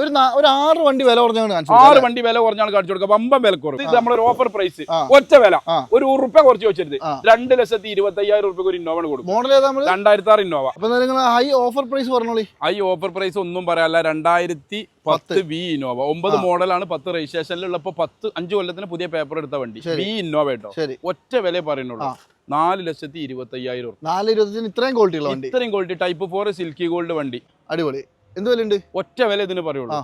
ഒരു ഒരു ആറ് വണ്ടി വില കുറഞ്ഞാണ് കാണിച്ചു ആറ് വണ്ടി വില കുറഞ്ഞാണ് കാണിച്ചു കൊടുക്കുക പമ്പം വില കുറവ് ഇത് നമ്മളൊരു ഓഫർ പ്രൈസ് ഒറ്റ വില. ഒരു ഉറുപ്പ കുറച്ച് വെച്ചിരുത്. രണ്ട് ലക്ഷത്തി ഇരുപത്തി അയ്യായിരം ഉറുപ്പ ഒരു ഇന്നോവ കൊടുക്കും മോഡൽ ഏതാ രണ്ടായിരത്തി ആറ് ഇന്നോവ. അപ്പൊ നിങ്ങൾ ഹൈ ഓഫർ പ്രൈസ് പറഞ്ഞോളി. ഹൈ ഓഫർ പ്രൈസ് ഒന്നും പറയാല്ല രണ്ടായിരത്തി പത്ത് വി ഇന്നോവ. ഒമ്പത് മോഡലാണ് പത്ത് രജിസ്ട്രേഷനിലുള്ളപ്പോ പത്ത് അഞ്ച് കൊല്ലത്തിന് പുതിയ പേപ്പർ എടുത്ത വണ്ടി. വി ഇന്നോവ കേട്ടോ. ഒറ്റ വില പറയുന്നുള്ളൂ. നാല് ലക്ഷത്തി ഇരുപത്തി അയ്യായിരം നാല് ഇരുപത്തിന് ഇത്രയും ക്വാളിറ്റി ഇത്രയും quality type four silky gold വണ്ടി. അടിപൊളി. എന്ത് വില ഉണ്ട് ഒറ്റ വില ഇതിന് പറയുള്ളൂ.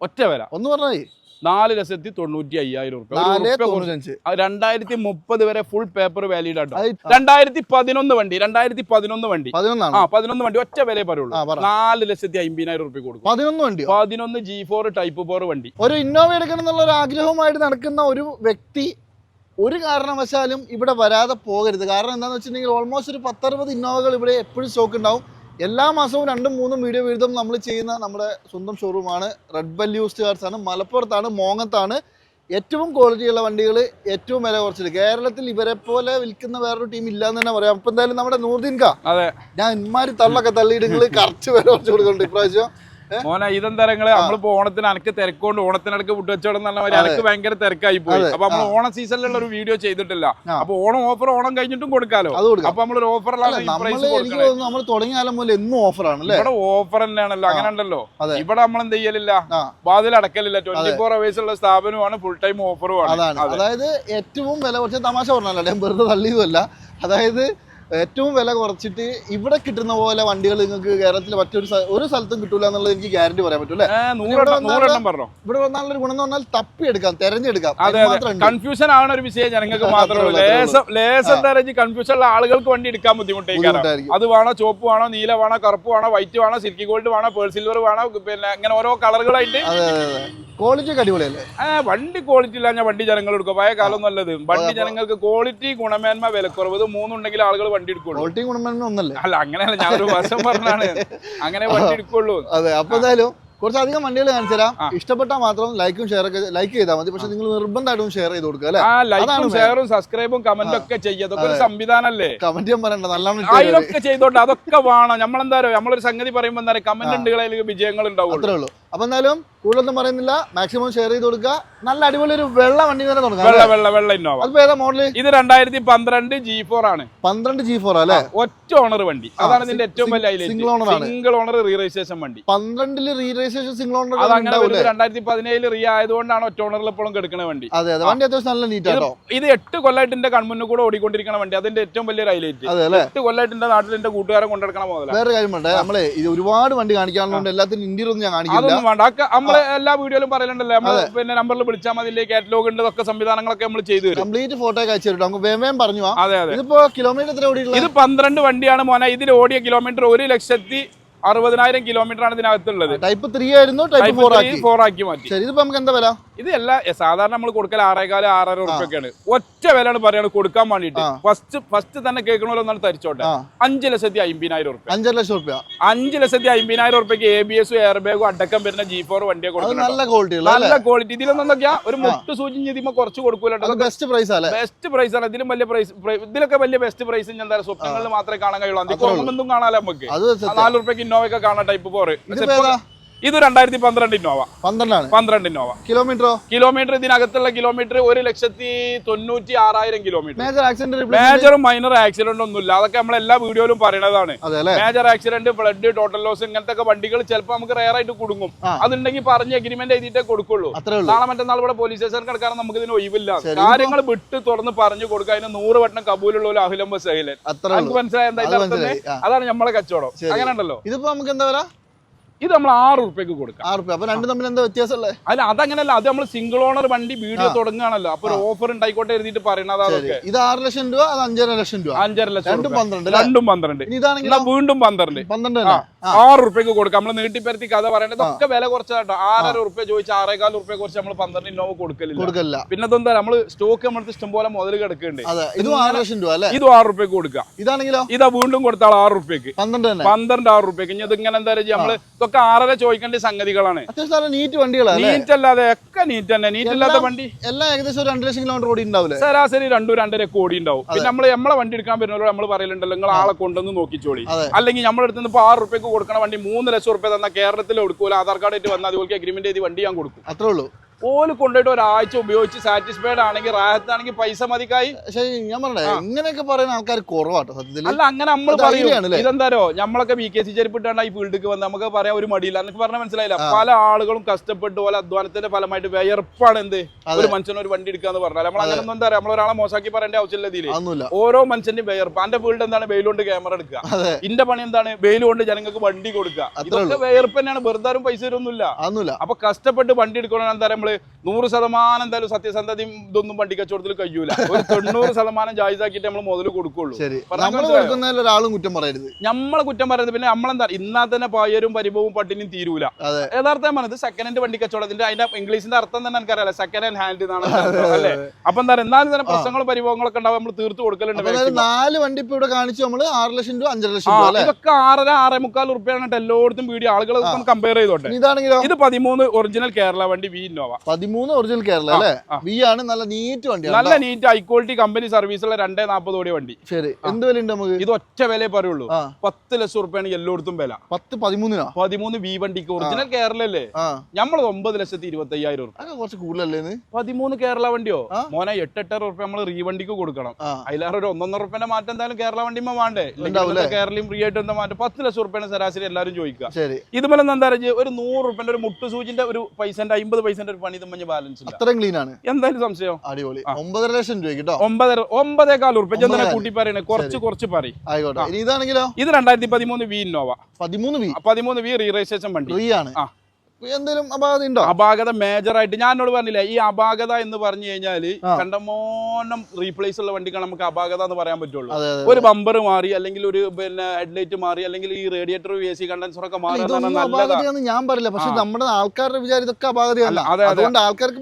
ഒറ്റ വില. ഒന്ന് പറഞ്ഞാൽ നാല് ലക്ഷത്തി തൊണ്ണൂറ്റി അയ്യായിരം റുപ്യ രണ്ടായിരത്തി മുപ്പത് വരെ ഫുൾ പേപ്പർ വാലിഡ് ആട്ടോ രണ്ടായിരത്തി പതിനൊന്ന് വണ്ടി രണ്ടായിരത്തി പതിനൊന്ന് വണ്ടി. ആ പതിനൊന്ന് വണ്ടി ഒറ്റ വില പറയുള്ളൂ. നാല് ലക്ഷത്തി അമ്പതിനായിരം റുപ്യ കൊടുക്കും. പതിനൊന്ന് വണ്ടിയോ? പതിനൊന്ന് ജി ഫോർ ടൈപ്പ് ഫോർ വണ്ടി. ഒരു ഇന്നോവ എടുക്കണം എന്നുള്ള ഒരു ആഗ്രഹവുമായിട്ട് നടക്കുന്ന ഒരു വ്യക്തി ഒരു കാരണവശാലും ഇവിടെ വരാതെ പോകരുത്. കാരണം എന്താണെന്ന് വെച്ചിട്ടുണ്ടെങ്കിൽ ഓൾമോസ്റ്റ് ഒരു പത്തറുപത് ഇന്നോവകൾ ഇവിടെ എപ്പോഴും സ്റ്റോക്ക് ഉണ്ടാവും. എല്ലാ മാസവും രണ്ടും മൂന്നും വീഡിയോ വീതം നമ്മൾ ചെയ്യുന്ന നമ്മുടെ സ്വന്തം ഷോറൂമാണ് റെഡ് ബെൽ യൂസ്ഡ് കാർസ് ആണ്. മലപ്പുറത്താണ് മോങ്ങത്താണ്. ഏറ്റവും ക്വാളിറ്റിയുള്ള വണ്ടികൾ ഏറ്റവും വില കുറച്ചത് കേരളത്തിൽ ഇവരെ പോലെ വിൽക്കുന്ന വേറൊരു ടീം ഇല്ല എന്ന് തന്നെ പറയാം. അപ്പൊ എന്തായാലും നമ്മുടെ നൂർദീൻ കാ ഞാൻ ഇമാരി തള്ളൊക്കെ തള്ളിയിട്ട് കറച്ച് വില കുറച്ച് കൊടുക്കുന്നുണ്ട്. ഇപ്രാവശ്യം മോനെ ഇതെന്തരങ്ങൾ നമ്മളിപ്പോ ഓണത്തിന് അനക്ക് തിരക്കൊണ്ട് ഓണത്തിനടക്ക് വിട്ടുവെച്ചോടെന്ന് പറഞ്ഞ മാതിരി അനക്ക് ഭയങ്കര തിരക്കായി പോയി. അപ്പൊ നമ്മൾ ഓണ സീസണിലുള്ള ഒരു വീഡിയോ ചെയ്തിട്ടില്ല. അപ്പൊ ഓണം ഓഫർ ഓണം കഴിഞ്ഞിട്ടും കൊടുക്കാലോ? അപ്പൊ നമ്മളൊരു ഓഫറിലാണ് നമ്മൾ തുടങ്ങിയ കാലം മുതൽ എന്നും ഓഫറാണ് ഇവിടെ ഓഫർ തന്നെയാണല്ലോ. അങ്ങനെ ഉണ്ടല്ലോ ഇവിടെ നമ്മൾ എന്ത് ചെയ്യലില്ല? വാതിൽ അടക്കലില്ല. ട്വന്റി ഫോർ അവേഴ്സ് ഉള്ള സ്ഥാപനമാണ് ഫുൾ ടൈം ഓഫറുമാണ് അതായത് ഏറ്റവും വില കുറച്ച് തമാശ പറഞ്ഞല്ലോ. വെറുതെ തള്ളിയതല്ല അതായത് ഏറ്റവും വില കുറച്ചിട്ട് ഇവിടെ കിട്ടുന്ന പോലെ വണ്ടികൾ നിങ്ങൾക്ക് കേരളത്തിൽ മറ്റൊരു ഒരു സ്ഥലത്തും കിട്ടൂല എന്നുള്ളത് എനിക്ക് ഗ്യാരണ്ടി പറയാൻ പറ്റും അല്ലേ? നൂറെണ്ണം നൂറെണ്ണം പറഞ്ഞോ? ഇവിടെ വന്നാലുള്ള ഒരു ഗുണം എന്ന് പറഞ്ഞാൽ തെരഞ്ഞെടുക്കാം. അതെ മാത്രം ഉണ്ട്. കൺഫ്യൂഷൻ ആണ് ഒരു വിഷയം ജനങ്ങൾക്ക് മാത്രമേ കൺഫ്യൂഷൻ ഉള്ള. ആളുകൾക്ക് വണ്ടി എടുക്കാൻ ബുദ്ധിമുട്ടായിരിക്കും. അത് വേണോ ചോപ്പ് വേണോ നീല വേണോ കറുപ്പ് വേണോ വൈറ്റ് വേണോ സിൽക്കി ഗോൾഡ് വേണോ പേൾ സിൽവർ വേണോ പിന്നെ അങ്ങനെ ഓരോ കളറുകളായിട്ട് ക്വാളിറ്റി അടിപൊളിയല്ലേ? വണ്ടി ക്വാളിറ്റി ഇല്ല ഞാൻ വണ്ടി ജനങ്ങൾ എടുക്കും. പഴയ കാലം നല്ലത് വണ്ടി ജനങ്ങൾക്ക് ക്വാളിറ്റി ഗുണമേന്മ വിലക്കുറവ് ഇത് മൂന്നുണ്ടെങ്കിൽ ആളുകൾ വണ്ടി എടുക്കുള്ളൂ. ക്വാളിറ്റി ഗുണമേന്മ ഒന്നല്ലേ? അല്ല അങ്ങനെയല്ല ഞാൻ ഒരു വശം പറഞ്ഞാണ്. അങ്ങനെ വണ്ടി എടുക്കുള്ളൂ. അതെ അപ്പൊ എന്തായാലും കുറച്ചധികം വണ്ടികൾ കാണിച്ചു തരാം. ഇഷ്ടപ്പെട്ടാൽ മാത്രം ലൈക്കും ഷെയർ ഒക്കെ ലൈക്ക് ചെയ്താൽ മതി. പക്ഷെ നിങ്ങൾ നിർബന്ധമായിട്ടും ഷെയർ ചെയ്ത് കൊടുക്കുക അല്ലെ? ലൈക്കും ഷെയറും സബ്സ്ക്രൈബും കമന്റും ഒക്കെ ചെയ്യുക അതൊക്കെ ഒരു സംവിധാനല്ലേ കമന്റ് ചെയ്യാൻ പറയണ്ട നല്ലോണം അതിലൊക്കെ ചെയ്തോണ്ട് അതൊക്കെ വേണം. നമ്മളെന്താ നമ്മളൊരു സംഗതി പറയുമ്പോൾ എന്താ കമന്റ് ഉണ്ടെങ്കിൽ വിജയങ്ങൾ ഉണ്ടാവും അത്രേ ഉള്ളൂ. അപ്പൊ എന്തായാലും കൂടുതലൊന്നും പറയുന്നില്ല. മാക്സിമം ഷെയർ ചെയ്ത് കൊടുക്കുക. നല്ല അടിപൊളി ഒരു വെള്ള വണ്ടി തന്നെ തുടങ്ങാം വെള്ള വെള്ള വെള്ള ഇന്നോവ അതിപ്പോ ഏതാ മോഡൽ ഇത് രണ്ടായിരത്തി പന്ത്രണ്ട് ജി ഫോർ ആണ്. പന്ത്രണ്ട് ജി ഫോർ അല്ലേ? ഒറ്റ ഓണർ വണ്ടി. അതാണ് ഇതിന്റെ ഏറ്റവും വലിയ സിംഗിൾ ഓണർ ആണ്. സിംഗിൾ ഓണർ റീ രജിസ്ട്രേഷൻ വണ്ടി പന്ത്രണ്ടിൽ റീ രജിസ്ട്രേഷൻ സിംഗിൾ ഓണർ രണ്ടായിരത്തി പതിനേഴിൽ റീ ആയതുകൊണ്ടാണ് ഒറ്റ ഓണറിൽ ഇപ്പോഴും കിടക്കുന്ന വണ്ടി. അതെ അതെ. വണ്ടി അത്യാവശ്യം നല്ല നീറ്റ് ആണോ ഇത് എട്ട് കൊല്ലായിട്ട് എന്റെ കൺമുന്നിൽ കൂടെ ഓടിക്കൊണ്ടിരിക്കുന്ന വണ്ടി. അതിന്റെ ഏറ്റവും വലിയൊരു ഹൈലൈറ്റ് എട്ട് കൊല്ലായിട്ട് എന്റെ നാട്ടിൽ എന്റെ കൂട്ടുകാരൻ കൊണ്ടെടുക്കണ മുതല വേറെ കാര്യം വേണ്ടേ നമ്മളെ ഇത് ഒരുപാട് വണ്ടി കാണിക്കാനുള്ളതുകൊണ്ട് എല്ലാത്തിനും ഇന്ത്യയിലൊന്നും ഞാൻ കാണിക്കില്ല. അതൊന്നും വേണ്ട. നമ്മൾ എല്ലാ വീഡിയോയിലും പറയലുണ്ടല്ലോ. നമ്മൾ പിന്നെ നമ്പറിൽ വിളിച്ചാൽ മതി. കാറ്റലോഗ് ഉണ്ട് ഒക്കെ സംവിധാനങ്ങളൊക്കെ നമ്മൾ ചെയ്തു തരും. കംപ്ലീറ്റ് ഫോട്ടോ ഒക്കെ അയച്ചു നമുക്ക് പറഞ്ഞു അതെ അതെ. ഇതിപ്പോ കിലോമീറ്റർ ഇത് പന്ത്രണ്ട് വണ്ടിയാണ് മോനെ. ഇതിൽ ഓടിയ കിലോമീറ്റർ ഒരു ലക്ഷത്തി അറുപതിനായിരം കിലോമീറ്റർ ആണ് ഇതിനകത്തുള്ളത്. ടൈപ്പ് ത്രീ ആയിരുന്നു ടൈപ്പ് ഫോർ ആക്കി. ഫോർ ആക്കി മാറ്റി. ശരി ഇതിപ്പോ നമുക്ക് എന്താ വില? ഇത് എല്ലാ സാധാരണ നമ്മൾ കൊടുക്കൽ ആറേകാൽ ആറര ഉറുപ്പൊക്കെയാണ് ഒറ്റ വിലയാണ് പറയുന്നത് കൊടുക്കാൻ വേണ്ടിട്ട് ഫസ്റ്റ് ഫസ്റ്റ് തന്നെ കേൾക്കണമല്ലോ തരിച്ചോട്ടെ. അഞ്ചു ലക്ഷത്തി അമ്പതിനായിരം ഉറുപ്പ അഞ്ചു ലക്ഷം റുപ്യ അഞ്ച് ലക്ഷത്തി അമ്പതിനായിരം ഉറുപ്പയ്ക്ക് എ ബി എസും എയർ ബാഗും അടക്കം വരുന്ന ജി ഫോർ വണ്ടിയെ കൊടുക്കുന്നത് നല്ല ക്വാളിറ്റി നല്ല ക്വാളിറ്റി ഇതിലൊന്നും എന്തൊക്കെയാ ഒരു മുട്ട് സൂചന ചെയ്തിപ്പോ കുറച്ച് കൊടുക്കൂലോ ബെസ്റ്റ് പ്രൈസ് ആണ് ബെസ്റ്റ് പ്രൈസ് ആണ്. ഇതിലും വലിയ പ്രൈസ് ഇതിലൊക്കെ വലിയ ബെസ്റ്റ് പ്രൈസ് ഞാൻ എന്താ സ്വപ്നങ്ങളിൽ മാത്രമേ കാണാൻ കഴിയുള്ളൂ. അതിൽ കുറവൊന്നും കാണാലോ നമുക്ക്. നാല് ഇന്നോവയൊക്കെ കാണാൻ ടൈപ്പ് ഏതാ? ഇത് രണ്ടായിരത്തി പന്ത്രണ്ട് ഇന്നോവ. പന്ത്രണ്ടാണ്. പന്ത്രണ്ട് ഇന്നോവ. കിലോമീറ്ററോ? കിലോമീറ്റർ ഇതിനകത്തുള്ള കിലോമീറ്റർ ഒരു ലക്ഷത്തി തൊണ്ണൂറ്റി ആറായിരം കിലോമീറ്റർ. മേജർ ആക്സിഡന്റ് മേജറും മൈനർ ആക്സിഡന്റ് ഒന്നുമില്ല. അതൊക്കെ നമ്മൾ എല്ലാ വീഡിയോയിലും പറയണതാണ്. Major accident flood total loss ഇങ്ങനത്തെ ഒക്കെ വണ്ടികൾ ചിലപ്പോൾ നമുക്ക് റെയർ ആയിട്ട് കൊടുക്കും ആ. അതുണ്ടെങ്കിൽ പറഞ്ഞ് എഗ്രിമെന്റ് എഴുതിയിട്ടേ കൊടുക്കുള്ളൂ. നാളെ മറ്റന്നാൾ ഇവിടെ പോലീസ് സ്റ്റേഷൻ കിടക്കാൻ നമുക്ക് ഇതിന് ഒഴിവില്ല കാര്യങ്ങൾ വിട്ട് തുറന്ന് പറഞ്ഞു കൊടുക്കുക. അതിന് നൂറ് വട്ടം കബൂലുള്ള ഒരു അഹിലം സഹിലൻ നമുക്ക് മനസ്സിലായ എന്താ. അതാണ് നമ്മളെ കച്ചവടം. അങ്ങനെ ഉണ്ടല്ലോ ഇതിപ്പോ നമുക്ക് എന്താ വില ഇത് നമ്മൾ ആറ് ഉറുപ്പ്യക്ക് കൊടുക്കാം. ആറ് റുപ്യ അപ്പൊ രണ്ടും തമ്മിൽ എന്താ വ്യത്യാസമല്ലേ അല്ല അതങ്ങനല്ല. അത് നമ്മൾ സിംഗിൾ ഓണർ വണ്ടി വീഡിയോ തുടങ്ങുകയാണല്ലോ. അപ്പൊ ഒരു ഓഫർ ഉണ്ടായിക്കോട്ടെ എഴുതിയിട്ട് ശരി. അതൊക്കെ. ഇത് ആറ് ലക്ഷം രൂപ അത് അഞ്ചര ലക്ഷം രൂപ. അഞ്ചര ലക്ഷം രണ്ടും. പന്ത്രണ്ട് രണ്ടും പന്ത്രണ്ട്. ഇതാണെങ്കിൽ വീണ്ടും പന്ത്രണ്ട്. പന്ത്രണ്ട് ആറ് ഉറുപ്പ്യക്ക് കൊടുക്കാം. നമ്മൾ നീട്ടിപ്പരത്തി കഥ പറയേണ്ടത് ഒക്കെ വില കുറച്ചാട്ടോ ആറര ഉറുപ്പ്യ ചോദിച്ചാൽ ആറേകാൽ ഉറുപ്പ്യ കുറച്ച് നമ്മൾ പന്ത്രണ്ട് ഇന്നോവ കൊടുക്കലില്ല. കൊടുക്കല്ല പിന്നെ എന്താ നമ്മൾ സ്റ്റോക്ക് നമ്മളടുത്ത് ഇഷ്ടം പോലെ മുതൽ കിടക്കുന്നുണ്ട് ഇത് ആറ് ലക്ഷം രൂപ അല്ലേ? ഇതും ആറ് ഉറുപ്പ്യക്ക് കൊടുക്കാം. ഇതാണെങ്കിലോ? ഇതാ വീണ്ടും കൊടുത്താൽ ആറ് ഉറുപ്പ്യക്ക്. പന്ത്രണ്ട് പന്ത്രണ്ട് ആറ് ഉറുപ്പ്യക്ക്. ഇനി ഇത് ഇങ്ങനെ എന്താ പറയുക നമ്മൾ ഇതൊക്കെ ആറര ചോദിക്കേണ്ട സംഗതികളാണ്. നീറ്റ് വണ്ടികളാണ് നീറ്റ് അല്ലാതെ ഒക്കെ നീറ്റ് തന്നെ. നീറ്റ് ഇല്ലാത്ത വണ്ടി. എല്ലാം ഏകദേശം രണ്ട് ലക്ഷം കിലോമീറ്റർ ഓടി ഉണ്ടാവില്ല ശരാശരി രണ്ടു രണ്ടര കോടി ഉണ്ടാവും. പിന്നെ നമ്മൾ നമ്മളെ വണ്ടി എടുക്കാൻ വരുന്നവരോട് നമ്മൾ പറയലുണ്ടല്ലോ നിങ്ങൾ ആളെ കൊണ്ടുവന്ന് നോക്കിച്ചോളി. അല്ലെങ്കിൽ നമ്മുടെ അടുത്ത് നിന്ന് ഇപ്പൊ ആറ് റുപ്യക്ക് കൊടുക്കണ വണ്ടി മൂന്ന് ലക്ഷം റുപ്യ തന്ന കേരളത്തിൽ കൊടുക്കൂല. ആധാർ കാർഡ് ആയിട്ട് വന്ന അതുപോലെ അഗ്രിമെന്റ് ചെയ്ത് വണ്ടി ഞാൻ കൊടുക്കും. അത്രേ ഉള്ളൂ. ഓൽ കൊണ്ടുപോയിട്ട് ഒരാഴ്ച ഉപയോഗിച്ച് സാറ്റിസ്ഫൈഡ് ആണെങ്കിൽ റാഹത്താണെങ്കിൽ പൈസ മതിക്കായി. പക്ഷേ ഞാൻ പറഞ്ഞേ ഇങ്ങനെയൊക്കെ പറയുന്ന ആൾക്കാർ കുറവാട്ടോ സത്യത്തിൽ അല്ല അങ്ങനെ നമ്മൾ പറയുകയാണ് പറയും. ഇതെന്താരോ നമ്മളൊക്കെ വി കെ സി ചെരുപ്പിട്ടാണ് ഈ ഫീൽഡിലേക്ക് വന്ന് നമുക്ക് പറയാൻ ഒരു മടിയില്ല. എനിക്ക് പറഞ്ഞാൽ മനസ്സിലായില്ല. പല ആളുകളും കഷ്ടപ്പെട്ട് പോലെ അധ്വാനത്തിന്റെ ഫലമായിട്ട് വിയർപ്പാണ് എന്ത്? ഒരു മനുഷ്യന് ഒരു വണ്ടി എടുക്കാന്ന് പറഞ്ഞാൽ നമ്മൾ അങ്ങനെ ഒന്നും എന്താ പറയാ നമ്മൾ ഒരാളെ മോശമാക്കി പറയേണ്ട ആവശ്യമില്ല അതൊന്നുമില്ല. ഓരോ മനുഷ്യന്റെ വിയർപ്പ്. എന്റെ ഫീൽഡ് എന്താണ്? വെയിലുകൊണ്ട് ക്യാമറ എടുക്കുക. ഇന്റെ പണി എന്താണ്? വെയിൽ കൊണ്ട് ജനങ്ങൾക്ക് വണ്ടി കൊടുക്കുക. ഇതൊക്കെ വിയർപ്പ് തന്നെയാണ്. വെറുതെ പൈസ തരൊന്നുമില്ല അപ്പൊ കഷ്ടപ്പെട്ട് വണ്ടി എടുക്കണം എന്താ നമ്മൾ നൂറ് ശതമാനം എന്തായാലും സത്യസന്ധത ഇതൊന്നും വണ്ടി കച്ചവടത്തിൽ കഴിയൂല. ഒരു തൊണ്ണൂറ് ശതമാനം ജായിസാക്കിയിട്ട് നമ്മൾ മുതൽ കൊടുക്കുള്ളൂ? ഒരാളും കുറ്റം പറയരുത്. നമ്മളെ കുറ്റം പറയുന്നത് പിന്നെ നമ്മളെന്താ ഇന്നാ തന്നെ പായരും പരിഭവവും പട്ടിനും തീരൂല. യഥാർത്ഥം പറഞ്ഞത് സെക്കൻഡ് ഹാൻഡ് വണ്ടി കച്ചവടത്തിന്റെ അതിന്റെ ഇംഗ്ലീഷിന്റെ അർത്ഥം തന്നെ എനിക്കറിയാലോ സെക്കൻഡ് ഹാൻഡ് ഹാൻഡ് എന്നാണ് അല്ലേ? അപ്പൊ എന്താ പറയുക എന്നാലും തന്നെ പ്രശ്നങ്ങളും പരിഭവങ്ങളൊക്കെ ഉണ്ടാവും നമ്മൾ തീർത്ത് കൊടുക്കലുണ്ട്. നാല് വണ്ടി ഇപ്പൊ ഇവിടെ കാണിച്ചു നമ്മൾ ആറ് ലക്ഷം രൂപ അഞ്ചര ലക്ഷം ഇതൊക്കെ ആറര ആറേ മുക്കാൽ റുപ്യാണ് എല്ലായിടത്തും വീഡിയോ ആളുകൾ കമ്പയർ ചെയ്തോട്ടെ. ഇതാണെങ്കിലോ? ഇത് പതിമൂന്ന് ഒറിജിനൽ കേരള വണ്ടി വി ഇന്നോവ പതിമൂന്ന് ഒറിജിനൽ കേരള അല്ലേ? വി ആണ് നല്ല നീറ്റ് വണ്ടി നല്ല നീറ്റ് ഹൈ ക്വാളിറ്റി കമ്പനി സർവീസുള്ള രണ്ടേ നാൽപ്പത് കോടി വണ്ടി. ശരി. എന്ത് വില ഉണ്ട് നമുക്ക്? ഇത് ഒറ്റ വില പറയുള്ളൂ. പത്ത് ലക്ഷം റുപ്യാണ് എല്ലായിടത്തും വില. പത്ത് പതിമൂന്നിനാ? പതിമൂന്ന് വി വണ്ടിക്ക് ഒറിജിനൽ കേരള അല്ലേ നമ്മൾ ഒമ്പത് ലക്ഷത്തി ഇരുപത്തി അയ്യായിരം റുപ്യ കുറച്ച് കൂടുതലല്ലേ പതിമൂന്ന് കേരള വണ്ടിയോ. മോനെ എട്ടെട്ടര റുപ്യ നമ്മൾ റീ വണ്ടിക്ക് കൊടുക്കണം. അതിലേറെ ഒരു ഒന്നൊന്നര റുപ്യന്റെ മാറ്റം എന്തായാലും കേരള വണ്ടിമ്മ വേണ്ടേ? ഉണ്ടാവും കേരളയും ഫ്രീ ആയിട്ട് എന്താ മാറ്റം? പത്ത് ലക്ഷം റുപ്യാണ് ശരാശരി എല്ലാവരും ചോദിക്കുക. ഇതുപോലെ എന്താ പറയുക? ഒരു നൂറ് റുപ്യന്റെ ഒരു മുട്ടു സൂചിന്റെ ഒരു പൈസന്റെ അമ്പത് പൈസന്റെ ഒരു പണി ബാലൻസ് അത്രയും ക്ലീൻ ആണ്. എന്തായാലും സംശയം? അടിപൊളി. ഒമ്പതര ലക്ഷം രൂപ കേട്ടോ ഒമ്പതര എന്തിനാ ഒമ്പതര. കൂട്ടി പറയണേ. കുറച്ച് കുറച്ച് പറയും. ആയിക്കോട്ടെ. ഇതാണെങ്കിലോ? ഇത് രണ്ടായിരത്തി പതിമൂന്ന് വി ഇന്നോവ. പതിമൂന്ന് വി? പതിമൂന്ന് വി റീ രജിസ്ട്രേഷൻ വണ്ടി. ഫ്രീ ആണ്. ആ. എന്തെങ്കിലും അപാകത ഉണ്ടോ? അപാകത മേജർ ആയിട്ട് ഞാൻ എന്നോട് പറഞ്ഞില്ലേ ഈ അപാകത എന്ന് പറഞ്ഞു കഴിഞ്ഞാൽ കണ്ട കണ്ടമോനം റീപ്ലേസ് ഉള്ള വണ്ടിക്കാണ് നമുക്ക് അപാകത എന്ന് പറയാൻ പറ്റുള്ളൂ. ഒരു ബമ്പർ മാറി അല്ലെങ്കിൽ ഒരു പിന്നെ ഹെഡ്ലൈറ്റ് മാറി അല്ലെങ്കിൽ ഈ റേഡിയേറ്റർ എ സി കണ്ടൻസർ ഒക്കെ മാറി ഞാൻ പറയില്ല. പക്ഷെ നമ്മുടെ ആൾക്കാരുടെ വിചാരം ഇതൊക്കെ അപാകതയല്ല. അതുകൊണ്ട് ആൾക്കാർക്ക്.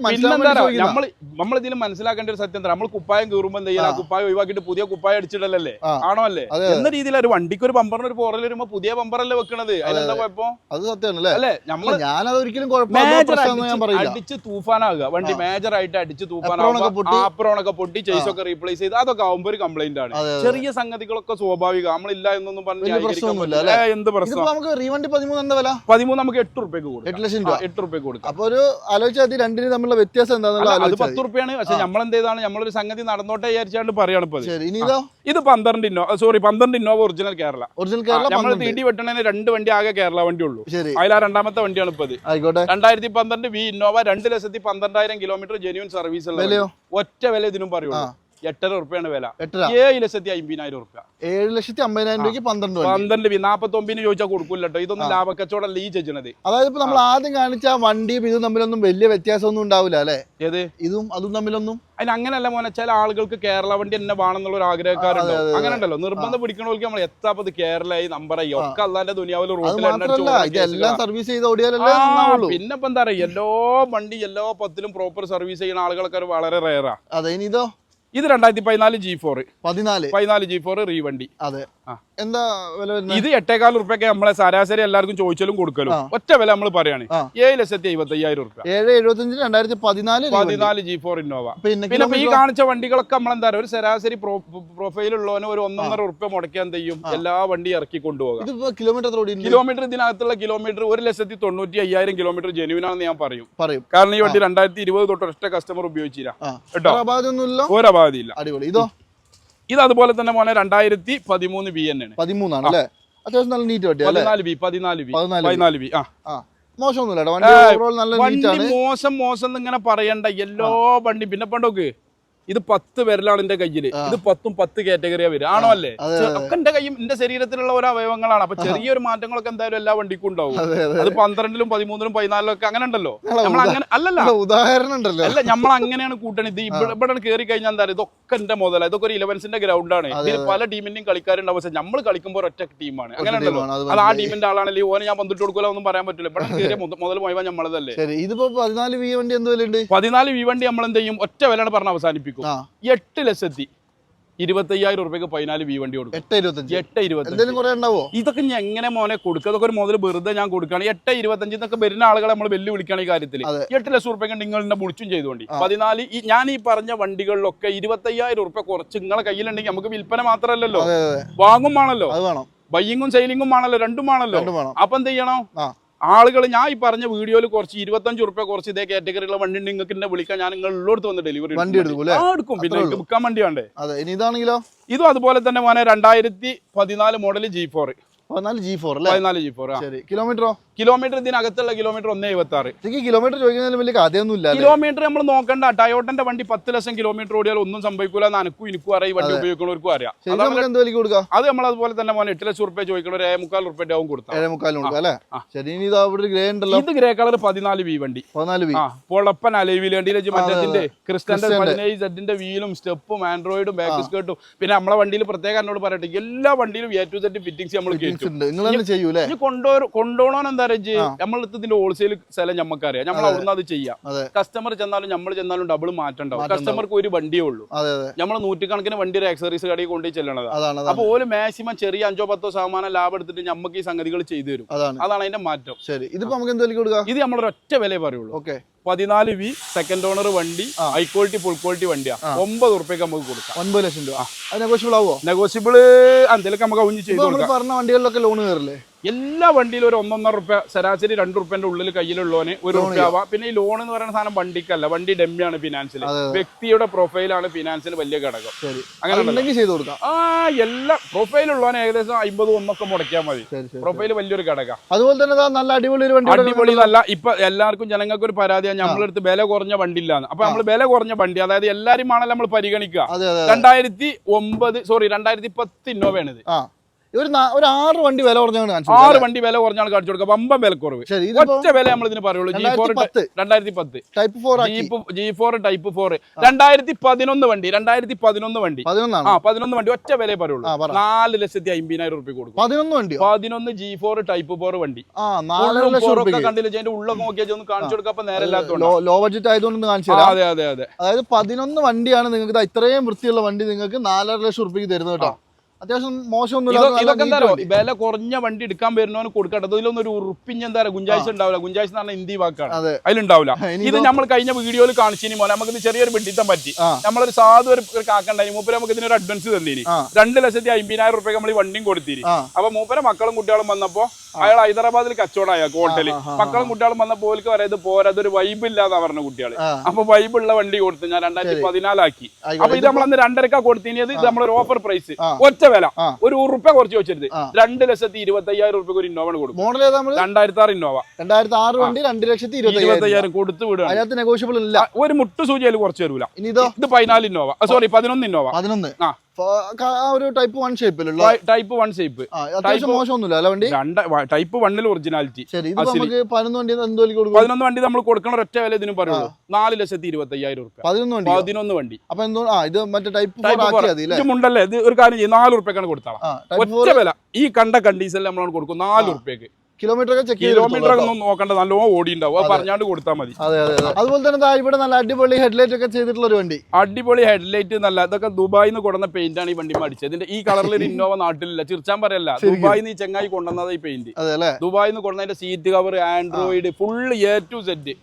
നമ്മൾ നമ്മൾ ഇതിൽ മനസ്സിലാക്കേണ്ട ഒരു സത്യം നമ്മൾ കുപ്പായം കീറുമ്പോൾ എന്താ ചെയ്യുക ആ. കുപ്പായം ഒഴിവാക്കിയിട്ട് പുതിയ കുപ്പായം അടിച്ചിടലല്ലേ? ആണോ അല്ലേ? എന്ന രീതിയിൽ ഒരു വണ്ടിക്ക് ഒരു ബമ്പറിന് ഒരു പോറൽ വരുമ്പോ പുതിയ ബമ്പറല്ലേ വെക്കണത്? അതിലെന്താ കുഴപ്പം? അത് സത്യമാണ് അല്ലേ? നമ്മൾ ഞാനത് ഒരിക്കലും അടിച്ച് തൂഫാനാകുക വണ്ടി മേജർ ആയിട്ട് അടിച്ച്. തൂഫാനാകുക ആപ്രോണൊക്കെ പൊട്ടി. ചേസൊക്കെ റീപ്ലേസ് ചെയ്ത് അതൊക്കെ ആകുമ്പോൾ ഒരു കംപ്ലൈന്റ് ആണ്. ചെറിയ സംഗതികളൊക്കെ സ്വാഭാവിക. നമ്മളില്ല എന്നൊന്നും പറഞ്ഞ് എന്ത് പ്രശ്നം നമുക്ക് റീവണ്ടി പതിമൂന്ന് എന്താ വില? പതിമൂന്ന് നമുക്ക് എട്ട് റുപ്യക്ക് കൊടുക്കാം. എട്ട് ലക്ഷം രൂപ. എട്ട് റുപ്യക്ക് കൊടുക്കാം. അപ്പൊ ഒരു ആലോചിച്ചാൽ രണ്ടിന് തമ്മിലുള്ള വ്യത്യാസം എന്താണെന്നുള്ള അത് പത്ത് റുപ്യാണ് പക്ഷെ നമ്മൾ എന്താണ് നമ്മളൊരു സംഗതി നടന്നോട്ടെ വിചാരിച്ചാണ്ട് പറയാണ് ഇപ്പൊ ഇത്. പന്ത്രണ്ട് ഇന്നോ സോറി പന്ത്രണ്ട് Innova original Kerala. Original Kerala നമ്മൾ തീണ്ടി വെട്ടണേ വെട്ടണേന് രണ്ട് വണ്ടി ആകെ കേരള വണ്ടി ഉള്ളൂ അതിൽ രണ്ടാമത്തെ വണ്ടിയാണ് ഇപ്പൊ ആയിക്കോട്ടെ. രണ്ടായിരത്തി പന്ത്രണ്ട് വി ഇന്നോവ രണ്ട് ലക്ഷത്തി പന്ത്രണ്ടായിരം കിലോമീറ്റർ ജെന്യൂൻ സർവീസ് ഉള്ളത് ഒറ്റ വില ഇതിനും പറയുള്ളൂ. എട്ടര ഉറുപ്പ്യാണ് വില. ഏഴ് ലക്ഷത്തി അമ്പതിനായിരം ഉറുപ്പ്യ. ഏഴ് ലക്ഷത്തി അമ്പതിനായിരം രൂപയ്ക്ക് പന്ത്രണ്ട് പന്ത്രണ്ട് നാപ്പത്തി ഒമ്പതിന് ചോദിച്ചാൽ കൊടുക്കില്ല കേട്ടോ ഇതൊന്നും ലാഭക്കച്ചവടം ഈ ചെയ്യുന്നത് അതായത് ഇപ്പൊ നമ്മൾ ആദ്യം കാണിച്ച വണ്ടിയും ഇതും തമ്മിലൊന്നും വലിയ വ്യത്യാസമൊന്നും ഉണ്ടാവില്ല അല്ലേ? ഏത്? ഇതും അതും തമ്മിലൊന്നും? അതിന് അങ്ങനെയല്ല മോനെ ചില ആളുകൾക്ക് കേരള വണ്ടി തന്നെ വേണമെന്നുള്ള ഒരു ആഗ്രഹക്കാരുണ്ട്. അങ്ങനെ ഉണ്ടല്ലോ നിർബന്ധം പിടിക്കണവർക്ക് നമ്മൾ എത്താപ്പത് കേരളായി നമ്പറായി. ഒക്കെ അല്ലാതെ ആ, നന്നാവുള്ളൂ. പിന്നെ ഇപ്പൊ എന്താ പറയാ എല്ലാ വണ്ടി എല്ലാ പത്തിലും പ്രോപ്പർ സർവീസ് ചെയ്യുന്ന ആളുകളൊക്കെ വളരെ റയറാ അതെ ഇനി ഇതോ രണ്ടായിരത്തി പതിനാല് ജി ഫോർ പതിനാല്. പതിനാല് ജി ഫോർ റീവണ്ടി. അതെ. എന്താ വില വരുന്നത് ഇത് എട്ടേകാൽ ഉറുപ്പ്യൊക്കെ നമ്മളെ ശരാശരി എല്ലാവർക്കും ചോദിച്ചാലും കൊടുക്കലും. ഒറ്റ വില നമ്മൾ പറയാണ്. ഏഴ് ലക്ഷത്തി എഴുപത്തി അയ്യായിരം ഉറുപ്പ്യ. ഏഴ് എഴുപത്തഞ്ചിന് രണ്ടായിരത്തി പതിനാല് പതിനാല് ജി ഫോർ ഇന്നോവ പിന്നെ ഈ കാണിച്ച വണ്ടികളൊക്കെ നമ്മൾ എന്താ പറയുക ഒരു ശരാശരി പ്രൊഫൈൽ ഉള്ളവന് ഒരു ഒന്നൊന്നര ഉറുപ്പ്യ മുടക്കാൻ ചെയ്യും? എല്ലാ വണ്ടി ഇറക്കി കൊണ്ടുപോകാം. കിലോമീറ്റർ കിലോമീറ്റർ ഇതിനകത്തുള്ള കിലോമീറ്റർ ഒരു ലക്ഷത്തി തൊണ്ണൂറ്റി അയ്യായിരം കിലോമീറ്റർ ജെനുവിൻ ആണെന്ന് ഞാൻ പറയും. പറയും. കാരണം ഈ വണ്ടി രണ്ടായിരത്തി ഇരുപത് തൊട്ട് ഒറ്റ കസ്റ്റമർ ഉപയോഗിച്ചില്ല. കേട്ടോ? കേട്ടോ അപാധി ഇല്ല അടിപൊളി. ഇതോ? ഇത് അതുപോലെ തന്നെ മോനെ രണ്ടായിരത്തി പതിമൂന്ന് ബി എൻ ആണ് പതിമൂന്നാണ് അല്ലേ? അത്യാവശ്യം നല്ല നീറ്റ് വണ്ടി പതിനാല് ബി പതിനാല് ബി പതിനാല് ബി ആ. മോശം മോശമൊന്നുമില്ല മോശം മോശം എന്ന് ഇങ്ങനെ പറയണ്ട. എല്ലാ വണ്ടി പിന്നെ പണ്ടോക്ക് ഇത് പത്ത് പേരിലാണ് എന്റെ കയ്യിൽ. ഇത് പത്തും പത്ത് കാറ്റഗറിയാ വരിക. ആണോ അല്ലേ? ഒക്കെ എന്റെ കയ്യും എന്റെ ശരീരത്തിലുള്ള ഓരോ അവയവങ്ങളാണ്. അപ്പൊ ചെറിയൊരു മാറ്റങ്ങളൊക്കെ എന്തായാലും എല്ലാ വണ്ടിക്കും ഉണ്ടാവും. അതെ പന്ത്രണ്ടിലും പതിമൂന്നിലും പതിനാലിലും ഒക്കെ അങ്ങനെ ഉണ്ടല്ലോ. നമ്മൾ അങ്ങനെ അല്ലല്ല. അല്ല, ഉദാഹരണം ഉണ്ടല്ലോ. അല്ല നമ്മൾ അങ്ങനെയാണ് കൂട്ടണത്. ഇത് ഇവിടെ കയറി കഴിഞ്ഞാൽ എന്താ പറയുക ഇതൊക്കെ എന്റെ മുതല. ഇതൊക്കെ ഒരു ഇലവൻസിന്റെ ഗ്രൗണ്ടാണ് ഇതിൽ പല ടീമിന്റെയും കളിക്കാരുണ്ടാവും. പക്ഷെ നമ്മൾ കളിക്കുമ്പോൾ ഒറ്റ ടീമാണ്. അങ്ങനെ ഉണ്ടല്ലോ അത് ആ. ടീമിന്റെ ആളാണെങ്കിൽ ഓനെ ഞാൻ പന്തിട്ട് കൊടുക്കില്ല ഒന്നും പറയാൻ പറ്റില്ല ഇവിടെ കയറിയ മുതൽ മുഴുവൻ നമ്മളതല്ലേ. ഇതിപ്പോ പതിനാല് വി വണ്ടി എന്ത് പതിനാല് വി വണ്ടി നമ്മൾ എന്ത് ചെയ്യും? ഒറ്റ വിലയാണ് പറഞ്ഞ് അവസാനിപ്പിക്കും. ആ. എട്ട് ലക്ഷത്തി ഇരുപത്തയ്യായിരം റുപ്യക്ക് പതിനാല് വി വണ്ടി കൊടുക്കും. എട്ട് ഇരുപത്തഞ്ച്. എട്ട് ഇതൊക്കെ ഞാൻ എങ്ങനെ മോനെ കൊടുക്കുക അതൊക്കെ ഒരു മുതൽ വെറുതെ ഞാൻ കൊടുക്കുകയാണ്. എട്ട് ഇരുപത്തഞ്ച് എന്നൊക്കെ വരുന്ന ആളുകളെ നമ്മൾ വെല്ലു വിളിക്കുകയാണ് ഈ കാര്യത്തിൽ. എട്ട് ലക്ഷം റുപ്യ നിങ്ങൾ എന്നെ വിളിച്ചും ചെയ്തുകൊണ്ട് പതിനാല് ഈ ഞാൻ ഈ പറഞ്ഞ വണ്ടികളിലൊക്കെ ഇരുപത്തയ്യായിരം റുപ്യ കുറച്ച് നിങ്ങളെ കയ്യിലുണ്ടെങ്കിൽ നമുക്ക് വിൽപ്പന മാത്രമല്ലല്ലോ വാങ്ങും ആണല്ലോ ബയ്യിങ്ങും സെയിലിങ്ങും ആണല്ലോ രണ്ടും ആണല്ലോ അപ്പൊ എന്ത് ചെയ്യണം. ആളുകൾ ഞാൻ ഈ പറഞ്ഞ വീഡിയോയിൽ കുറച്ച് ഇരുപത്തഞ്ച് റുപ്യ കുറച്ച് ഇതേ കാറ്റഗറിയുള്ള വണ്ടി നിങ്ങൾക്ക് എന്നെ വിളിക്കാൻ ഞാൻ നിങ്ങളോട് വന്ന് ഡെലിവറി വണ്ടി എടുക്കും പിന്നെ ബുക്കാൻ വിൽക്കാൻ വണ്ടി വേണ്ടേ? അതെ ഇനി ഇതാണെങ്കിലോ? ഇതും അതുപോലെ തന്നെ മോനെ രണ്ടായിരത്തി പതിനാല് മോഡൽ ജി ഫോർ പതിനാല് ജി ഫോർ പതിനാല് ജി ഫോർ കിലോമീറ്ററോ കിലോമീറ്റർ ഇതിനകത്തുള്ള കിലോമീറ്റർ ഒന്നേ എഴുപത്തി ആറ് കിലോമീറ്റർ ചോദിക്കുന്നതിലും വലിയ കഥയൊന്നും ഇല്ല കിലോമീറ്റർ നമ്മൾ നോക്കണ്ട. ടയോട്ടന്റെ വണ്ടി പത്ത് ലക്ഷം കിലോമീറ്റർ ഓടിയാൽ ഒന്നും സംഭവിക്കൂല എന്ന് അനക്കും എനിക്കും അറിയാം. ഈ വണ്ടി ഉപയോഗിക്കുന്നവർക്കും അറിയാം. അതാ നമ്മൾ അതുപോലെ തന്നെ മോനെ എട്ട് ലക്ഷം റുപ്യ ചോദിക്കണം ഒരു മുക്കാൽ റുപ്യ ആവും കൊടുത്താൽ ഇതാ ഗ്രേ കളർ പതിനാല് വി വണ്ടി. പതിനാല് വി. പൊളപ്പൻ അലൈവിൽ വണ്ടിയിലെ മറ്റേ ക്രിസ്റ്റന്റെ ക്രിസ്റ്റന്റെ. പതിനേഴ് സെറ്റിന്റെ വീലും സ്റ്റെപ്പും ആൻഡ്രോയിഡും ബാക്ക് സ്കേർട്ടും. പിന്നെ നമ്മളെ വണ്ടിയിൽ പ്രത്യേകം എന്നോട് പറയട്ടെ എല്ലാ വണ്ടിയിലും എ ടു സെറ്റ് ഫിറ്റിംഗ്സ് നമ്മൾ കൊണ്ടുപോകണം എന്താ പറയുക നമ്മളെടുത്തതിന്റെ ഹോൾസെയിൽ സ്ഥലം നമുക്കറിയാം നമ്മൾ അവിടുന്ന് അത് ചെയ്യാം. കസ്റ്റമർ ചെന്നാലും നമ്മൾ ചെന്നാലും ഡബിൾ മാറ്റം ഉണ്ടാവും കസ്റ്റമർക്ക് ഒരു വണ്ടിയേ ഉള്ളൂ. നമ്മൾ നൂറ്റിക്കണക്കിന് വണ്ടി ഒരു ആക്സറീസ് കടയിൽ കൊണ്ടുപോയി ചെല്ലണത്. അപ്പൊ ഒരു മാക്സിമം ചെറിയ അഞ്ചോ പത്തോ ശതമാനം ലാഭം എടുത്തിട്ട് നമുക്ക് ഈ സംഗതികൾ ചെയ്തു തരും. അതാണ്. അതിന്റെ മാറ്റം. ശരി. ഇതിപ്പോ നമുക്ക് എന്ത് വിലക്ക് കൊടുക്കാം? ഇത് നമ്മളൊരു ഒറ്റ വിലയെ പറയുള്ളൂ. ഓക്കെ പതിനാല് വി സെക്കൻഡ് ഓണർ വണ്ടി ഹൈ ക്വാളിറ്റി ഫുൾ ക്വാളിറ്റി വണ്ടിയാ. ഒമ്പത് ഉറുപ്പ്യക്ക് നമുക്ക് കൊടുക്കാം. ഒൻപത് ലക്ഷം രൂപ. നെഗോഷ്യബിൾ ആവോ നെഗോഷിയബിൾ എന്തെങ്കിലും നമുക്ക് അവഞ്ഞ് ചെയ്ത് കൊടുക്കാം. പറഞ്ഞ വണ്ടികളിലൊക്കെ ലോൺ കയറില്ലേ എല്ലാ വണ്ടിയിലും ഒരു ഒന്നൊന്നര റുപ്യ ശരാശരി രണ്ട് റുപ്യന്റെ ഉള്ളിൽ കയ്യിലുള്ളവന് ഒരു റുപ്യ ആവാം. പിന്നെ ഈ ലോൺ എന്ന് പറയുന്ന സാധനം വണ്ടിക്കല്ല വണ്ടി ഡെമ്മിയാണ് ഫിനാൻസിൽ വ്യക്തിയുടെ പ്രൊഫൈലാണ് ഫിനാൻസിന് വലിയ ഘടകം. അങ്ങനെ ചെയ്തു കൊടുക്കാം. ആ എല്ലാ പ്രൊഫൈൽ ഉള്ളവന് ഏകദേശം അമ്പത് ഒന്നൊക്കെ മുടക്കിയാൽ മതി. പ്രൊഫൈൽ വലിയൊരു ഘടകം. അതുപോലെ തന്നെ നല്ല അടിപൊളി അടിപൊളി നല്ല ഇപ്പൊ എല്ലാവർക്കും ജനങ്ങൾക്ക് ഒരു പരാതിയാണ് നമ്മളെടുത്ത് വില കുറഞ്ഞ വണ്ടി ഇല്ലാന്ന് അപ്പൊ നമ്മൾ വില കുറഞ്ഞ വണ്ടി അതായത് എല്ലാരും ആണല്ലോ നമ്മൾ പരിഗണിക്കുക. രണ്ടായിരത്തി ഒമ്പത് സോറി രണ്ടായിരത്തി പത്ത് ഇന്നോവയാണിത്. ഒരു ഒരു ആറ് വണ്ടി വില കുറഞ്ഞാണ് കാണിച്ചു ആറ് വണ്ടി വില കുറഞ്ഞാണ് കാണിച്ചു കൊടുക്കുക വമ്പൻ വിലക്കുറവ് ശരി ഇതിപ്പോ ഒറ്റ വില നമ്മൾ ഇതിന് പറയുള്ളൂ ജി ഫോർ രണ്ടായിരത്തി പത്ത് type four G four type four രണ്ടായിരത്തി പതിനൊന്ന് വണ്ടി രണ്ടായിരത്തി പതിനൊന്ന് വണ്ടി ആ പതിനൊന്ന് വണ്ടി ഒറ്റ വില പറയുള്ളൂ. നാല് ലക്ഷത്തി അമ്പതിനായിരം റുപ്യ കൊടുക്കും. പതിനൊന്ന് വണ്ടിയോ? പതിനൊന്ന് ജി ഫോർ ടൈപ്പ് ഫോർ വണ്ടി. കണ്ടില്ല? അതിന്റെ ഉള്ളൊക്കെ നോക്കിയാൽ ഒന്ന് കാണിച്ചു കൊടുക്കാൻ അപ്പൊ നേരെ ലോ ബഡ്ജറ്റ് ആയതുകൊണ്ട് കാണിച്ചു അതെ അതെ അതെ. അതായത് പതിനൊന്ന് വണ്ടിയാണ് നിങ്ങൾക്ക് ഇത്രയും വൃത്തിയുള്ള വണ്ടി നിങ്ങൾക്ക് നാലര ലക്ഷം റുപ്യക്ക് തരുന്നത് കേട്ടോ. അത്യാവശ്യം മോശമൊന്നും ഇതൊ- ഇതൊക്കെ എന്താ പറയുക വില കുറഞ്ഞ വണ്ടി എടുക്കാൻ വരുന്നവന് കൊടുക്കട്ടെ. ഇതിലൊന്നും ഒരു ഉറുപ്പിഞ്ഞ എന്താ പറയുക ഗുഞ്ചാഴ്ച ഉണ്ടാവില്ല. ഗുഞ്ചാഴ്ച എന്ന് പറഞ്ഞാൽ ഹിന്ദി വാക്കാണ്. അതെ. അതിലുണ്ടാവില്ല. ഇത് നമ്മൾ കഴിഞ്ഞ വീഡിയോയിൽ കാണിച്ചിനി മോനെ നമുക്ക് ചെറിയൊരു വെട്ടിത്തം പറ്റി. നമ്മളൊരു സാധു ഒരു കാക്കണ്ടായി മൂപ്പര് നമുക്ക് ഇതിനൊരു അഡ്വാൻസ് തന്നിരി. രണ്ട് ലക്ഷത്തി അമ്പതിനായിരം റുപ്യ നമ്മൾ ഈ വണ്ടിയും കൊടുത്തിരി അപ്പൊ മൂപ്പര മക്കളും കുട്ടികളും വന്നപ്പോ അയാൾ ഹൈദരാബാദിൽ കച്ചവടമായ ഹോട്ടൽ. ആ, ആ, ആ. മക്കളും കുട്ടികളും വന്നപ്പോൾ ഓൽക്ക് വരെ ഇത് പോരാ അതൊരു വൈബ് ഇല്ലാന്നാ പറഞ്ഞ കുട്ടികൾ. ആ. അപ്പൊ വൈബ് ഉള്ള വണ്ടി കൊടുത്ത് ഞാൻ രണ്ടായിരത്തി പതിനാലാക്കി. അപ്പൊ ഇത് നമ്മൾ അന്ന് രണ്ടരക്ക കൊടുത്തിനിയത് ഇത് നമ്മളൊരു ഓഫർ പ്രൈസ് ഒറ്റ വില. ഒരു ഉറുപ്പ്യ കുറച്ച് വെച്ചരുത് രണ്ട് ലക്ഷത്തി ഇരുപത്തി അയ്യായിരം ഉറുപ്പ ഒരു ഇന്നോവ കൊടുക്കും മോഡൽ രണ്ടായിരത്തി ആറ് ഇന്നോവ. രണ്ടായിരത്തി ആറ് വണ്ടി രണ്ട് ലക്ഷത്തി ഇരുപത്തി അയ്യായിരം കൊടുത്ത് അതിനകത്ത് നെഗോഷ്യബിൾ ഇല്ല. ഒരു മുട്ട് സൂചിയിൽ കുറച്ച് തരൂല ഇത്? പതിനാല് ഇന്നോവ. സോറി പതിനൊന്ന് ഇന്നോവ. പതിനൊന്ന്. ആ. ഒരു ടൈപ്പ് വൺ ഷേപ്പിലുള്ള ടൈപ്പ് വൺ ഷേപ്പ് ആ അത്യാവശ്യം മോശമൊന്നുമില്ല അല്ല വണ്ടി? രണ്ട് ടൈപ്പ് വണ്ണിൽ ഒറിജിനാലിറ്റി ശരി. നമുക്ക് പതിനൊന്ന് വണ്ടി എന്ത് വിലക്ക് കൊടുക്കും? പതിനൊന്ന് വണ്ടി നമ്മൾ കൊടുക്കണ ഒറ്റ വില ഇതിനും പറയുള്ളൂ. നാല് ലക്ഷത്തി ഇരുപത്തി അയ്യായിരം റുപ്യ പതിനൊന്ന് വണ്ടി പതിനൊന്ന് വണ്ടി. അപ്പൊ എന്തോ ആ ഇത് മറ്റേ ടൈപ്പ് ഒരു കാര്യം ചെയ്യും നാല് റുപ്യക്കാണ് കൊടുത്താളാം. ഒറ്റ വില. ഈ കണ്ട കണ്ടീഷനിൽ നമ്മളാണ് കൊടുക്കും നാല് റുപ്യക്ക് കിലോമീറ്റർ ഒക്കെ ചെക്ക് കിലോമീറ്റർ ഒന്നും നോക്കണ്ട നല്ലോണം ഓടി ഉണ്ടാവും അത്. പറഞ്ഞാണ്ട് കൊടുത്താൽ മതി. അതെ അതെ അതെ. അതുപോലെ തന്നെ ഇവിടെ നല്ല അടിപൊളി ഹെഡ്ലൈറ്റ് ഒക്കെ ചെയ്തിട്ടുള്ള ഒരു വണ്ടി. അടിപൊളി ഹെഡ്ലൈറ്റ് നല്ല ഇതൊക്കെ ദുബായിൽ നിന്ന് കൊടുന്ന പെയിന്റ് ആണ് ഈ വണ്ടി അടിച്ചത് ഇതിന്റെ ഈ കളറിൽ ഒരു ഇന്നോവ നാട്ടിലില്ല. ചിർച്ചാൻ പറയല്ല ദുബായിൽ നിന്ന് ഈ ചെങ്ങായി കൊണ്ടുവന്നത് ഈ പെയിന്റ് ദുബായിൽ നിന്ന് കൊണ്ടുവന്നതിന്റെ seat cover android full A to set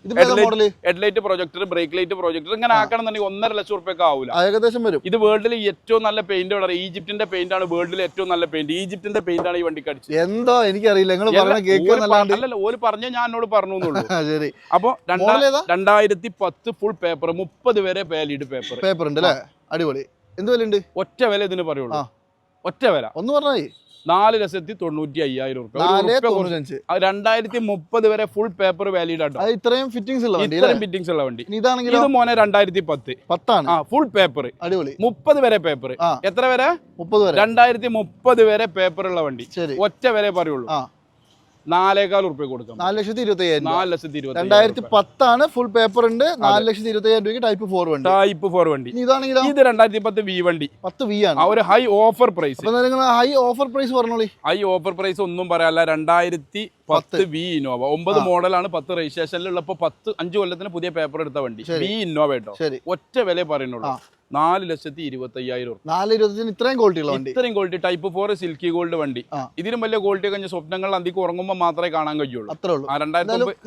headlight projector brake light projector ഇങ്ങനെ ആക്കണമെന്നുണ്ടെങ്കിൽ ഒന്നര ലക്ഷം റുപ്യൊക്കെ ആവില്ല ഏകദേശം വരും. ഇത് വേൾഡിൽ ഏറ്റവും നല്ല പെയിന്റ് വളരെ ഈജിപ്തിന്റെ പെയിന്റ് ആണ് വേൾഡിൽ ഏറ്റവും നല്ല പെയിന്റ് ഈജിപ്തിന്റെ പെയിന്റ് ആണ് ഈ വണ്ടിക്ക് അടിച്ചത്. എന്തോ? എനിക്കറിയില്ല. നിങ്ങൾ അല്ലല്ല ഓൽ പറഞ്ഞ ഞാൻ എന്നോട് പറഞ്ഞു ശരി. അപ്പൊ രണ്ടായിരത്തി പത്ത് ഫുൾ പേപ്പർ മുപ്പത് വരെ വാലിഡ് പേപ്പർ പേപ്പർ ഉണ്ട് അല്ലേ? അടിപൊളി. എന്ത് വില ഉണ്ട് ഒറ്റ വില ഇതിന് പറയുള്ളൂ. ഒറ്റ വില. ഒന്ന് പറഞ്ഞാൽ നാല് ലക്ഷത്തി തൊണ്ണൂറ്റി അയ്യായിരം റുപ്യ രണ്ടായിരത്തി മുപ്പത് വരെ ഫുൾ പേപ്പർ വാലിഡ് ആട്ടോ. ഇത്രയും ഫിറ്റിംഗ്സ് ഉള്ള ഇത്രയും ഫിറ്റിംഗ്സ് ഉള്ള വണ്ടി. ഇതാണെങ്കിൽ ഇത് മോനെ രണ്ടായിരത്തി പത്ത്. പത്താണ്. ആ ഫുൾ പേപ്പർ അടിപൊളി. മുപ്പത് വരെ പേപ്പർ എത്ര വരെ? മുപ്പത് വരെ. രണ്ടായിരത്തി മുപ്പത് വരെ പേപ്പർ ഉള്ള വണ്ടി. ഒറ്റ വരെ പറയുള്ളൂ. നാലേകാൽ റുപ്യ കൊടുക്കാം നാല് ലക്ഷത്തി ഇരുപത്തി അയ്യായിരം. നാല് ലക്ഷത്തി ഇരുപത്തി രണ്ടായിരത്തി പത്താണ് ഫുൾ പേപ്പർ ഉണ്ട്. നാല് ലക്ഷത്തി ഇരുപത്തി അയ്യായിരം രൂപയ്ക്ക് ടൈപ്പ് ഫോർ വണ്ടി. ടൈപ്പ് ഫോർ വണ്ടി. ഇതാണെങ്കിൽ ഇത്? രണ്ടായിരത്തി പത്ത് വി വണ്ടി. പത്ത് വി ആണ്. ഒരു ഹൈ ഓഫർ പ്രൈസ് നിങ്ങൾ ഹൈ ഓഫർ പ്രൈസ് പറഞ്ഞോളി. ഹൈ ഓഫർ പ്രൈസ് ഒന്നും പറയാല്ല രണ്ടായിരത്തി പത്ത് വി ഇന്നോവ ഒമ്പത് മോഡലാണ് പത്ത് രജിസ്ട്രേഷനിലുള്ളപ്പോ പത്ത് അഞ്ച് കൊല്ലത്തിന് പുതിയ പേപ്പർ എടുത്ത വണ്ടി. വി ഇന്നോവ കേട്ടോ. ഒറ്റ വില പറയുന്നുള്ളൂ. നാല് ലക്ഷത്തി ഇരുപത്തയ്യായിരം നാല് ഇരുപത്തിന് ഇത്രയും ക്വാളിറ്റി ഉള്ള വണ്ടി. ഇത്രയും quality type four silky gold വണ്ടി. ഇതിലും വലിയ ക്വാളിറ്റി കഴിഞ്ഞ സ്വപ്നങ്ങൾ അന്തിക്ക് ഉറങ്ങുമ്പോൾ മാത്രമേ കാണാൻ കഴിയുള്ളൂ. അത്രേ ഉള്ളൂ.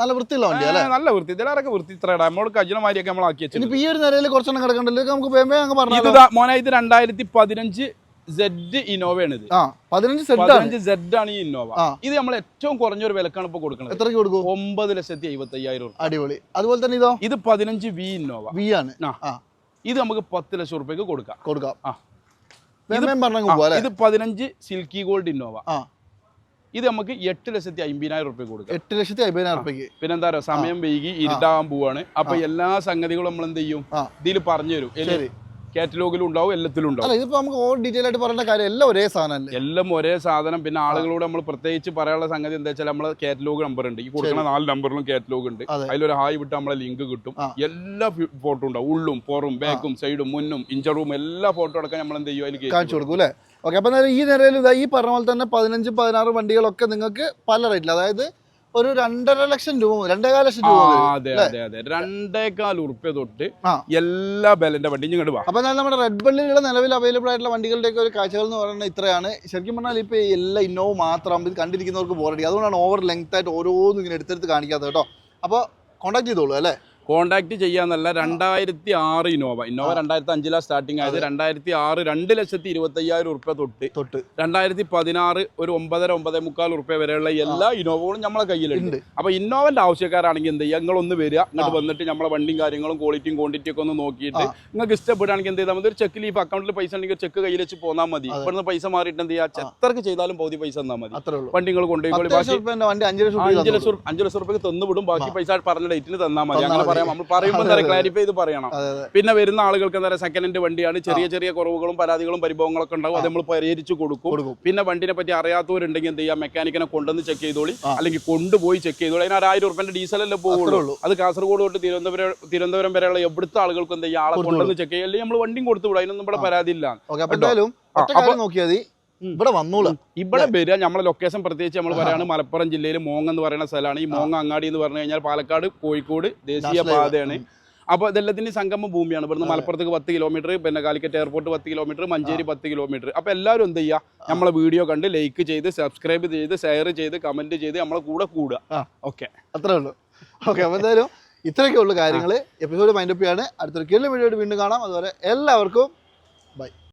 നല്ല വൃത്തിയുള്ള വണ്ടി അല്ലേ? നല്ല വൃത്തി. ഇതിലൊക്കെ വൃത്തി ഇത്ര നമ്മൾ കജിനമാരിയൊക്കെ നമ്മൾ ആക്കി ഇനിയിപ്പോ ഈ ഒരു നിലയിൽ കുറച്ചെണ്ണം കിടക്കണ്ടല്ലോ? ഇത് നമുക്ക് ഇത് മോനെ ഇത് രണ്ടായിരത്തി പതിനഞ്ച് സെഡ് ഇന്നോവയാണ് ഇത്. ആ പതിനഞ്ച് ആണ്. സെഡ് ആണ് ഈ ഇന്നോവ ഇത് നമ്മൾ ഏറ്റവും കുറഞ്ഞൊരു വിലക്കാണ് ഇപ്പൊ കൊടുക്കുന്നത് എത്രക്ക് കൊടുക്കും? ഒമ്പത് ലക്ഷത്തി എഴുപത്തി അയ്യായിരം അടിപൊളി. അതുപോലെ തന്നെ ഇതോ? ഇത് പതിനഞ്ച് വി ഇന്നോവ വി ആണ്. ആ. ഇത് നമുക്ക് പത്ത് ലക്ഷം റുപ്യക്ക് കൊടുക്കാം. കൊടുക്കാം. ആ. ഇത് പതിനഞ്ച് സിൽക്കി ഗോൾഡ് ഇന്നോവ. ഇത് നമുക്ക് എട്ട് ലക്ഷത്തി അമ്പതിനായിരം റുപ്യ കൊടുക്കാം. എട്ട് ലക്ഷത്തി അമ്പതിനായിരം റുപ്യക്ക്. പിന്നെന്താ പറയുക സമയം വൈകി ഇരുട്ടാകാൻ പോവാണ്. അപ്പൊ എല്ലാ സംഗതികളും നമ്മൾ എന്ത് ചെയ്യും ഇതിൽ ഇതിൽ പറഞ്ഞു തരും കാറ്റലോഗിലും ഉണ്ടാവും എല്ലാത്തിലും ഉണ്ടാവും. അല്ല ഇതിപ്പോ നമുക്ക് ഓൾ ഡീറ്റെയിൽ ആയിട്ട് പറയേണ്ട കാര്യം എല്ലാം ഒരേ സാധനമല്ലേ? എല്ലാം ഒരേ സാധനം. പിന്നെ ആളുകളോട് നമ്മൾ പ്രത്യേകിച്ച് പറയാനുള്ള സംഗതി എന്താ വെച്ചാൽ നമ്മളെ കാറ്റലോഗ് നമ്പർ ഉണ്ട്. ഈ കൊടുക്കുന്ന നാല് നമ്പറിലും കാറ്റലോഗ് ഉണ്ട്. അതെ. അതിലൊരു ഹായ് വിട്ട് നമ്മളെ ലിങ്ക് കിട്ടും. എല്ലാ ഫോട്ടോ ഉണ്ടാവും. ഉള്ളും പുറം ബാക്കും സൈഡും മുന്നും ഇഞ്ചറും എല്ലാ ഫോട്ടോ അടക്കം നമ്മൾ എന്ത് ചെയ്യും? അതിൽ കാണിച്ചു കൊടുക്കും അല്ലേ? ഓക്കെ അപ്പൊ ഈ നിരയിൽ ഇതാ ഈ പറഞ്ഞ പോലെ തന്നെ പതിനഞ്ച് പതിനാറ് വണ്ടികളൊക്കെ നിങ്ങൾക്ക് പല റേറ്റിൽ അതായത് ഒരു രണ്ടര ലക്ഷം രൂപ രണ്ടേകാല ലക്ഷം രൂപ അതെ അതെ അതെ. രണ്ടേകാൽ ഉറുപ്പ്യ തൊട്ട് എല്ലാ ബലന്റെ വണ്ടിയും ഇങ്ങോട്ട് വാ. അപ്പൊ നമ്മുടെ റെഡ് ബള്ളിലുള്ള നിലവിൽ അവൈലബിൾ ആയിട്ടുള്ള വണ്ടികളുടെ ഒക്കെ ഒരു കാഴ്ചകൾ എന്ന് പറയുന്നത് ഇത്രയാണ്. ശരിക്കും പറഞ്ഞാൽ ഇപ്പൊ എല്ലാ ഇന്നോവ മാത്രം ഇത് കണ്ടിരിക്കുന്നവർക്ക് ബോറടി അതുകൊണ്ടാണ് ഓവർ ലെങ്ത് ആയിട്ട് ഓരോന്നും ഇങ്ങനെ എടുത്തെടുത്ത് കാണിക്കാത്തത് കേട്ടോ. അപ്പോൾ കോൺടാക്ട് ചെയ്തോളൂ അല്ലേ? കോണ്ടാക്ട് ചെയ്യാന്നല്ല രണ്ടായിരത്തി ആറ് ഇന്നോവ. ഇന്നോവ രണ്ടായിരത്തി അഞ്ചിലാണ് സ്റ്റാർട്ടിങ് ആയത്. രണ്ടായിരത്തി ആറ് രണ്ട് ലക്ഷത്തി ഇരുപത്തി അയ്യായിരം ഉറുപ്പ്യ തൊട്ട്. തൊട്ട്. രണ്ടായിരത്തി പതിനാറ് ഒരു ഒമ്പതര ഒമ്പതേ മുക്കാൽ ഉറുപ്പ്യ വരെയുള്ള എല്ലാ ഇന്നോവകളും നമ്മളെ കയ്യിലുണ്ട്. അപ്പൊ ഇന്നോവന്റെ ആവശ്യക്കാരാണെങ്കിൽ എന്ത് ചെയ്യുക നിങ്ങളൊന്ന് വരിക എന്നിട്ട് വന്നിട്ട് നമ്മളെ വണ്ടിയും കാര്യങ്ങളും ക്വാളിറ്റിയും ക്വാണ്ടിറ്റി ഒക്കെ ഒന്ന് നോക്കിയിട്ട് നിങ്ങൾക്ക് ഇഷ്ടപ്പെടുകയാണെങ്കിൽ എന്ത് ചെയ്താൽ മതി? ഒരു ചെക്ക് ലീഫ് അക്കൗണ്ടിൽ പൈസ ഉണ്ടെങ്കിൽ ചെക്ക് കയ്യിൽ വെച്ച് പോന്നാൽ മതി. ഇവിടുന്ന് പൈസ മാറിയിട്ട് എന്ത് ചെയ്യുക എത്രക്ക് ചെയ്താലും പകുതി പൈസ തന്നാൽ മതി. വണ്ടികൾ കൊണ്ടുപോയി അഞ്ച് ലക്ഷം അഞ്ച് ലക്ഷം ഉറു- അഞ്ച് ലക്ഷം റുപ്യക്ക് തന്നു വിടും. ബാക്കി പൈസ പറഞ്ഞ ഡേറ്റിന് തന്നാൽ മതി. അങ്ങനെ. പറയാം. നമ്മൾ പറയുമ്പോൾ എന്താ ക്ലാരിഫൈ ചെയ്ത് പറയണം. പിന്നെ വരുന്ന ആളുകൾക്ക് എന്താ പറയുക സെക്കൻഡ് ഹാൻഡ് വണ്ടിയാണ്. ചെറിയ ചെറിയ കുറവുകളും പരാതികളും പരിഭവങ്ങളൊക്കെ ഉണ്ടാവും. അത് നമ്മൾ പരിഹരിച്ച് കൊടുക്കും. പിന്നെ വണ്ടിനെ പറ്റി അറിയാത്തവരുണ്ടെങ്കിൽ എന്ത് ചെയ്യാം മെക്കാനിക്കിനെ കൊണ്ടുവന്ന് ചെക്ക് ചെയ്തോളി. അല്ലെങ്കിൽ കൊണ്ടുപോയി ചെക്ക് ചെയ്തോളി. അതിന് ഒരു ആയിരം ഡീസൽ ഡീസലല്ലേ പോകുള്ളൂ അത് കാസർഗോഡ് തൊട്ട് തിരുവനന്തപുരം തിരുവനന്തപുരം വരെയുള്ള എവിടുത്തെ ആളുകൾക്ക് എന്ത് ചെയ്യാം ആളെ കൊണ്ടുവന്ന് ചെക്ക് ചെയ്യുക അല്ലെങ്കിൽ നമ്മൾ വണ്ടിയും കൊടുത്തു വിടും. അതിനൊന്നും ഇവിടെ പരാതി ഇല്ല എന്തായാലും നോക്കിയാൽ ഇവിടെ വന്നോളൂ. ഇവിടെ വരിക. നമ്മളെ ലൊക്കേഷൻ പ്രത്യേകിച്ച് നമ്മൾ പറയാണ് മലപ്പുറം ജില്ലയിൽ മോങ് എന്ന് പറയുന്ന സ്ഥലമാണ്. ഈ മോങ് അങ്ങാടി എന്ന് പറഞ്ഞു കഴിഞ്ഞാൽ പാലക്കാട് കോഴിക്കോട് ദേശീയ പാതയാണ്. അപ്പോൾ ഇതെല്ലാത്തിനും സംഗമ ഭൂമിയാണ്. ഇവിടുന്ന് മലപ്പുറത്തേക്ക് പത്ത് കിലോമീറ്റർ പിന്നെ കാലിക്കറ്റ് എയർപോർട്ട് പത്ത് കിലോമീറ്റർ മഞ്ചേരി പത്ത് കിലോമീറ്റർ. അപ്പോൾ എല്ലാവരും എന്ത് ചെയ്യുക നമ്മളെ വീഡിയോ കണ്ട് ലൈക്ക് ചെയ്ത് സബ്സ്ക്രൈബ് ചെയ്ത് ഷെയർ ചെയ്ത് കമന്റ് ചെയ്ത് നമ്മളെ കൂടെ കൂടുക. ഓക്കെ അത്രേ ഉള്ളൂ. ഓക്കെ അപ്പൊ എന്തായാലും ഇത്രയൊക്കെ ഉള്ള കാര്യങ്ങൾ എപ്പിസോഡ് മൈൻഡപ്പ് ചെയ്യാണ്. അടുത്തൊരു കിളി വീഡിയോ വീണ്ടും കാണാം. അതുപോലെ എല്ലാവർക്കും